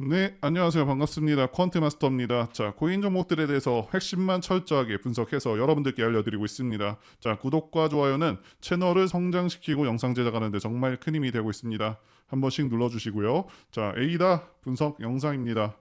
네, 안녕하세요. 반갑습니다. 퀀트 마스터입니다. 자, 코인 종목들에 대해서 핵심만 철저하게 분석해서 여러분들께 알려드리고 있습니다. 자, 구독과 좋아요는 채널을 성장시키고 영상 제작하는 데 정말 큰 힘이 되고 있습니다. 한 번씩 눌러주시고요. 자, 에이다 분석 영상입니다.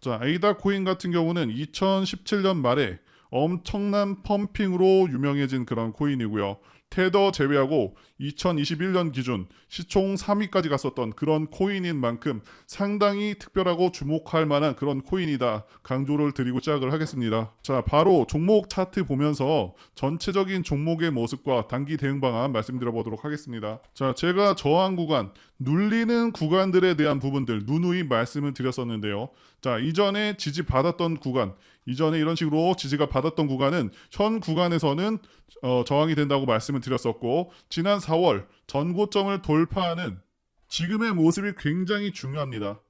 자, 에이다 코인 같은 경우는 2017년 말에 엄청난 펌핑으로 유명해진 그런 코인이고요. 테더 제외하고 2021년 기준 시총 3위까지 갔었던 그런 코인인 만큼 상당히 특별하고 주목할 만한 그런 코인이다. 강조를 드리고 시작을 하겠습니다. 자, 바로 종목 차트 보면서 전체적인 종목의 모습과 단기 대응 방안 말씀드려 보도록 하겠습니다. 자, 제가 저항 구간, 눌리는 구간들에 대한 부분들 누누이 말씀을 드렸었는데요. 자, 이전에 지지 받았던 구간, 이전에 이런 식으로 지지가 받았던 구간은 현 구간에서는 어, 저항이 된다고 말씀을 드렸었고 지난 4월 전고점을 돌파하는 지금의 모습이 굉장히 중요합니다.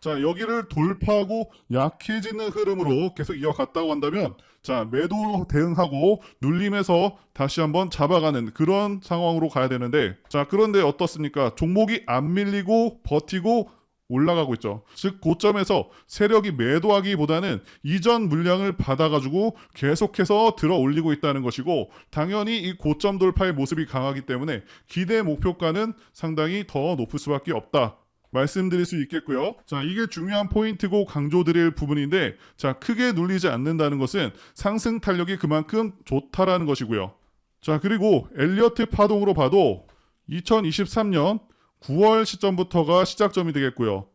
자 여기를 돌파하고 약해지는 흐름으로 계속 이어갔다고 한다면 자 매도 대응하고 눌림에서 다시 한번 잡아가는 그런 상황으로 가야 되는데 자 그런데 어떻습니까? 종목이 안 밀리고 버티고 올라가고 있죠. 즉 고점에서 세력이 매도하기보다는 이전 물량을 받아가지고 계속해서 들어 올리고 있다는 것이고 당연히 이 고점 돌파의 모습이 강하기 때문에 기대 목표가는 상당히 더 높을 수밖에 없다. 말씀드릴 수 있겠고요. 자, 이게 중요한 포인트고 강조드릴 부분인데, 자, 크게 눌리지 않는다는 것은 상승 탄력이 그만큼 좋다라는 것이고요. 자, 그리고 엘리어트 파동으로 봐도 2023년 9월 시점부터가 시작점이 되겠고요.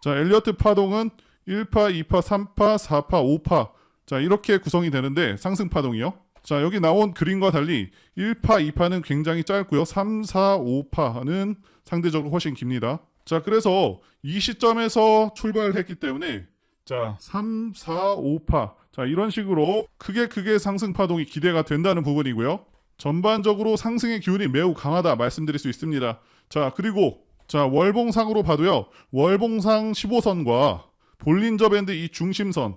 자, 엘리어트 파동은 1파, 2파, 3파, 4파, 5파. 자, 이렇게 구성이 되는데 상승 파동이요. 자, 여기 나온 그림과 달리 1파, 2파는 굉장히 짧고요. 3, 4, 5파는 상대적으로 훨씬 깁니다. 자, 그래서 이 시점에서 출발했기 때문에 자, 3, 4, 5파. 자, 이런 식으로 크게 크게 상승 파동이 기대가 된다는 부분이고요. 전반적으로 상승의 기운이 매우 강하다 말씀드릴 수 있습니다. 자, 그리고 자, 월봉상으로 봐도요. 월봉상 15선과 볼린저 밴드 이 중심선.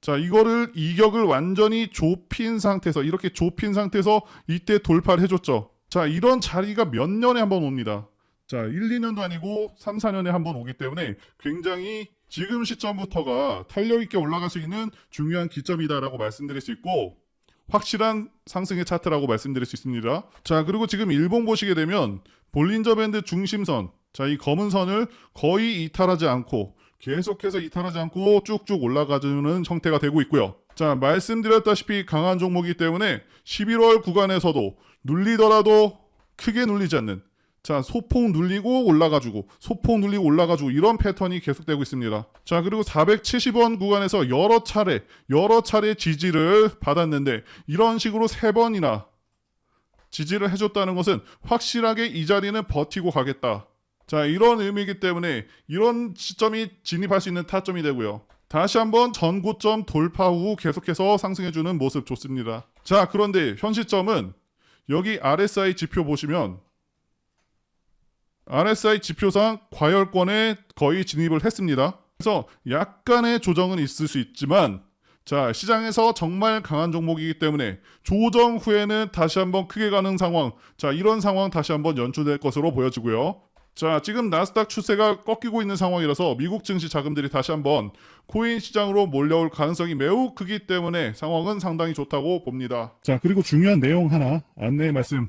자, 이거를 이격을 완전히 좁힌 상태에서 이렇게 좁힌 상태에서 이때 돌파를 해 줬죠. 자, 이런 자리가 몇 년에 한 번 옵니다. 자, 1, 2년도 아니고 3, 4년에 한 번 오기 때문에 굉장히 지금 시점부터가 탄력 있게 올라갈 수 있는 중요한 기점이다라고 말씀드릴 수 있고 확실한 상승의 차트라고 말씀드릴 수 있습니다. 자, 그리고 지금 일봉 보시게 되면 볼린저 밴드 중심선, 자, 이 검은 선을 거의 이탈하지 않고 계속해서 이탈하지 않고 쭉쭉 올라가주는 형태가 되고 있고요. 자, 말씀드렸다시피 강한 종목이기 때문에 11월 구간에서도 눌리더라도 크게 눌리지 않는 자, 소폭 눌리고 올라가주고, 소폭 눌리고 올라가주고, 이런 패턴이 계속되고 있습니다. 자, 그리고 470원 구간에서 여러 차례, 여러 차례 지지를 받았는데, 이런 식으로 세 번이나 지지를 해줬다는 것은 확실하게 이 자리는 버티고 가겠다. 자, 이런 의미이기 때문에 이런 시점이 진입할 수 있는 타점이 되고요. 다시 한번 전고점 돌파 후 계속해서 상승해주는 모습 좋습니다. 자, 그런데 현 시점은 여기 RSI 지표 보시면 RSI 지표상 과열권에 거의 진입을 했습니다. 그래서 약간의 조정은 있을 수 있지만 자 시장에서 정말 강한 종목이기 때문에 조정 후에는 다시 한번 크게 가는 상황 자 이런 상황 다시 한번 연출될 것으로 보여지고요. 자 지금 나스닥 추세가 꺾이고 있는 상황이라서 미국 증시 자금들이 다시 한번 코인 시장으로 몰려올 가능성이 매우 크기 때문에 상황은 상당히 좋다고 봅니다. 자 그리고 중요한 내용 하나 안내 말씀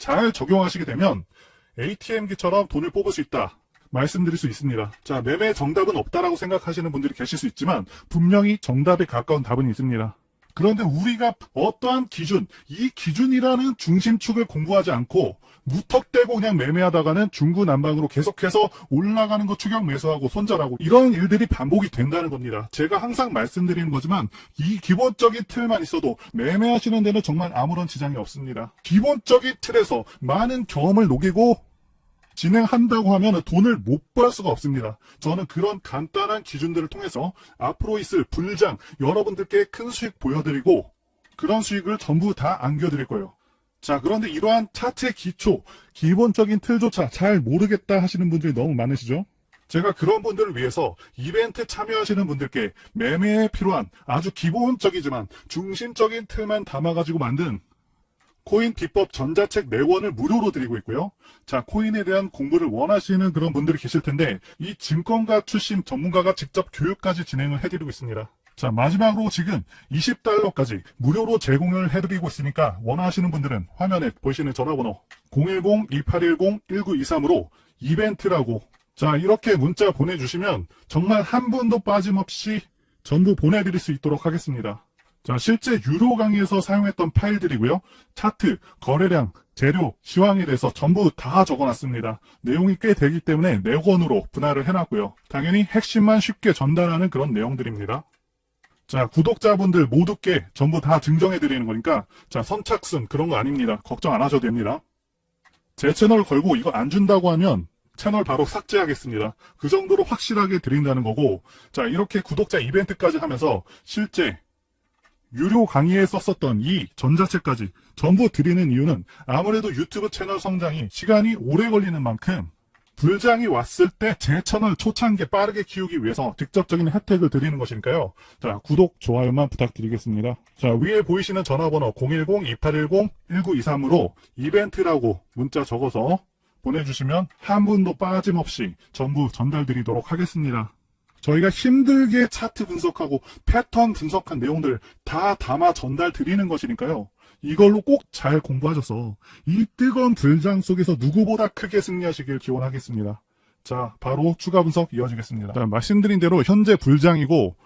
잘 적용하시게 되면 ATM기처럼 돈을 뽑을 수 있다. 말씀드릴 수 있습니다. 자, 매매 정답은 없다라고 생각하시는 분들이 계실 수 있지만 분명히 정답에 가까운 답은 있습니다. 그런데 우리가 어떠한 기준, 이 기준이라는 중심축을 공부하지 않고 무턱대고 그냥 매매하다가는 중구난방으로 계속해서 올라가는 거 추격 매수하고 손절하고 이런 일들이 반복이 된다는 겁니다. 제가 항상 말씀드리는 거지만 이 기본적인 틀만 있어도 매매하시는 데는 정말 아무런 지장이 없습니다. 기본적인 틀에서 많은 경험을 녹이고 진행한다고 하면 돈을 못 벌 수가 없습니다. 저는 그런 간단한 기준들을 통해서 앞으로 있을 불장 여러분들께 큰 수익 보여드리고 그런 수익을 전부 다 안겨드릴 거예요. 자, 그런데 이러한 차트의 기초, 기본적인 틀조차 잘 모르겠다 하시는 분들이 너무 많으시죠? 제가 그런 분들을 위해서 이벤트 참여하시는 분들께 매매에 필요한 아주 기본적이지만 중심적인 틀만 담아가지고 만든 코인 비법 전자책 4권을 무료로 드리고 있고요. 자, 코인에 대한 공부를 원하시는 그런 분들이 계실 텐데 이 증권가 출신 전문가가 직접 교육까지 진행을 해드리고 있습니다. 자, 마지막으로 지금 20달러까지 무료로 제공을 해드리고 있으니까 원하시는 분들은 화면에 보이시는 전화번호 010-2810-1923으로 이벤트라고 자, 이렇게 문자 보내주시면 정말 한 분도 빠짐없이 전부 보내드릴 수 있도록 하겠습니다. 자, 실제 유료 강의에서 사용했던 파일들이고요. 차트, 거래량, 재료, 시황에 대해서 전부 다 적어놨습니다. 내용이 꽤 되기 때문에 4권으로 분할을 해놨고요. 당연히 핵심만 쉽게 전달하는 그런 내용들입니다. 자, 구독자분들 모두께 전부 다 증정해드리는 거니까, 자, 선착순 그런 거 아닙니다. 걱정 안 하셔도 됩니다. 제 채널 걸고 이거 안 준다고 하면 채널 바로 삭제하겠습니다. 그 정도로 확실하게 드린다는 거고, 자, 이렇게 구독자 이벤트까지 하면서 실제 유료 강의에 썼었던 이 전자책까지 전부 드리는 이유는 아무래도 유튜브 채널 성장이 시간이 오래 걸리는 만큼 불장이 왔을 때 제 채널 초창기에 빠르게 키우기 위해서 직접적인 혜택을 드리는 것이니까요. 자, 구독, 좋아요만 부탁드리겠습니다. 자, 위에 보이시는 전화번호 010-2810-1923으로 이벤트라고 문자 적어서 보내주시면 한 분도 빠짐없이 전부 전달드리도록 하겠습니다. 저희가 힘들게 차트 분석하고 패턴 분석한 내용들 다 담아 전달 드리는 것이니까요. 이걸로 꼭 잘 공부하셔서 이 뜨거운 불장 속에서 누구보다 크게 승리하시길 기원하겠습니다. 자, 바로 추가 분석 이어지겠습니다. 자, 말씀드린 대로 현재 불장이고,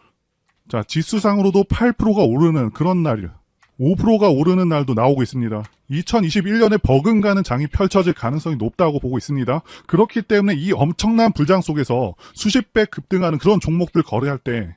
자, 지수상으로도 8%가 오르는 그런 날, 5%가 오르는 날도 나오고 있습니다. 2021년에 버금가는 장이 펼쳐질 가능성이 높다고 보고 있습니다. 그렇기 때문에 이 엄청난 불장 속에서 수십 배 급등하는 그런 종목들 거래할 때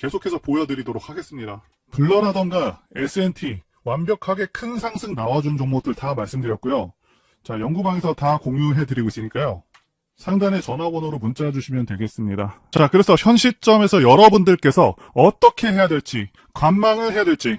계속해서 보여드리도록 하겠습니다. 블러라던가 S&T 완벽하게 큰 상승 나와준 종목들 다 말씀드렸고요. 자, 연구방에서 다 공유해드리고 있으니까요. 상단에 전화번호로 문자 주시면 되겠습니다. 자, 그래서 현 시점에서 여러분들께서 어떻게 해야 될지, 관망을 해야 될지,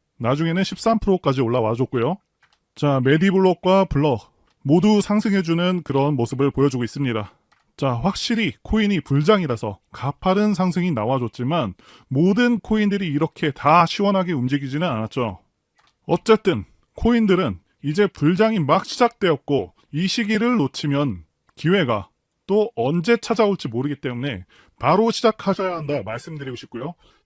나중에는 13%까지 올라와 줬고요. 자, 메디블록과 블럭 모두 상승해주는 그런 모습을 보여주고 있습니다. 자, 확실히 코인이 불장이라서 가파른 상승이 나와줬지만 모든 코인들이 이렇게 다 시원하게 움직이지는 않았죠. 어쨌든 코인들은 이제 불장이 막 시작되었고 이 시기를 놓치면 기회가 또 언제 찾아올지 모르기 때문에 바로 시작하셔야 한다 말씀드리고 싶고요.